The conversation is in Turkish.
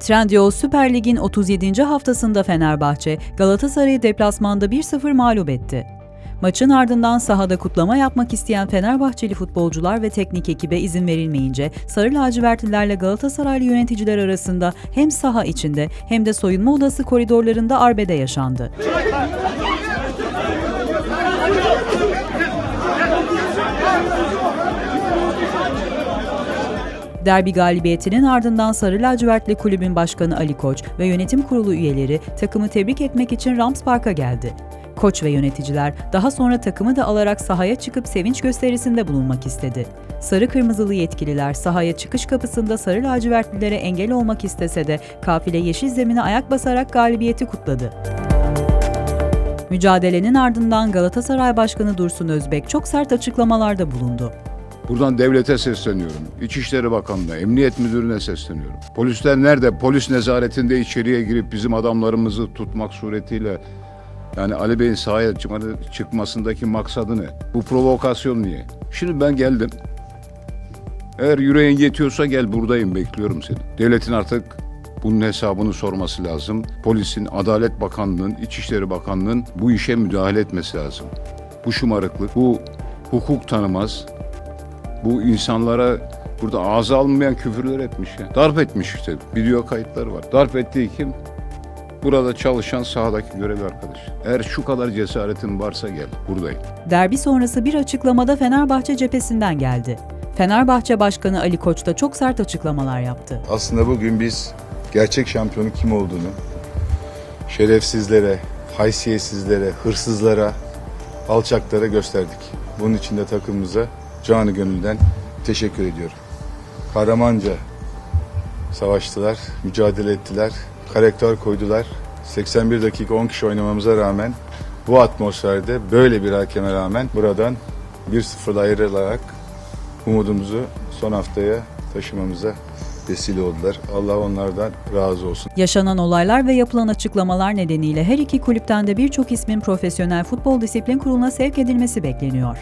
Trendyol Süper Lig'in 37. haftasında Fenerbahçe, Galatasaray'ı deplasmanda 1-0 mağlup etti. Maçın ardından sahada kutlama yapmak isteyen Fenerbahçeli futbolcular ve teknik ekibe izin verilmeyince Sarı lacivertlilerle Galatasaraylı yöneticiler arasında hem saha içinde hem de soyunma odası koridorlarında arbede yaşandı. Derbi galibiyetinin ardından Sarı Lacivertli Kulübün Başkanı Ali Koç ve yönetim kurulu üyeleri takımı tebrik etmek için Rams Park'a geldi. Koç ve yöneticiler daha sonra takımı da alarak sahaya çıkıp sevinç gösterisinde bulunmak istedi. Sarı kırmızılı yetkililer sahaya çıkış kapısında Sarı Lacivertlilere engel olmak istese de kafile yeşil zemine ayak basarak galibiyeti kutladı. Mücadelenin ardından Galatasaray Başkanı Dursun Özbek çok sert açıklamalarda bulundu. Buradan devlete sesleniyorum. İçişleri Bakanlığı'na, Emniyet Müdürü'ne sesleniyorum. Polisler nerede? Polis nezaretinde içeriye girip bizim adamlarımızı tutmak suretiyle yani Ali Bey'in sahaya çıkma- çıkmasındaki maksadı ne? Bu provokasyon niye? Şimdi ben geldim. Eğer yüreğin yetiyorsa gel buradayım bekliyorum seni. Devletin artık bunun hesabını sorması lazım. Polisin, Adalet Bakanlığı'nın, İçişleri Bakanlığı'nın bu işe müdahale etmesi lazım. Bu şımarıklık, bu hukuk tanımaz, bu insanlara burada ağza alınmayan küfürler etmiş ya. Darp etmiş işte. Video kayıtları var. Darp ettiği kim? Burada çalışan sahadaki görevli arkadaş. Eğer şu kadar cesaretin varsa gel. Buradayım. Derbi sonrası bir açıklamada Fenerbahçe cephesinden geldi. Fenerbahçe Başkanı Ali Koç da çok sert açıklamalar yaptı. Aslında bugün biz gerçek şampiyonun kim olduğunu şerefsizlere, haysiyetsizlere, hırsızlara, alçaklara gösterdik. Bunun için de takımımıza canı gönülden teşekkür ediyorum. Kahramanca savaştılar, mücadele ettiler, karakter koydular. 81 dakika 10 kişi oynamamıza rağmen bu atmosferde böyle bir hakeme rağmen buradan 1-0'la ayrılarak umudumuzu son haftaya taşımamıza vesile oldular. Allah onlardan razı olsun. Yaşanan olaylar ve yapılan açıklamalar nedeniyle her iki kulüpten de birçok ismin profesyonel futbol disiplin kuruluna sevk edilmesi bekleniyor.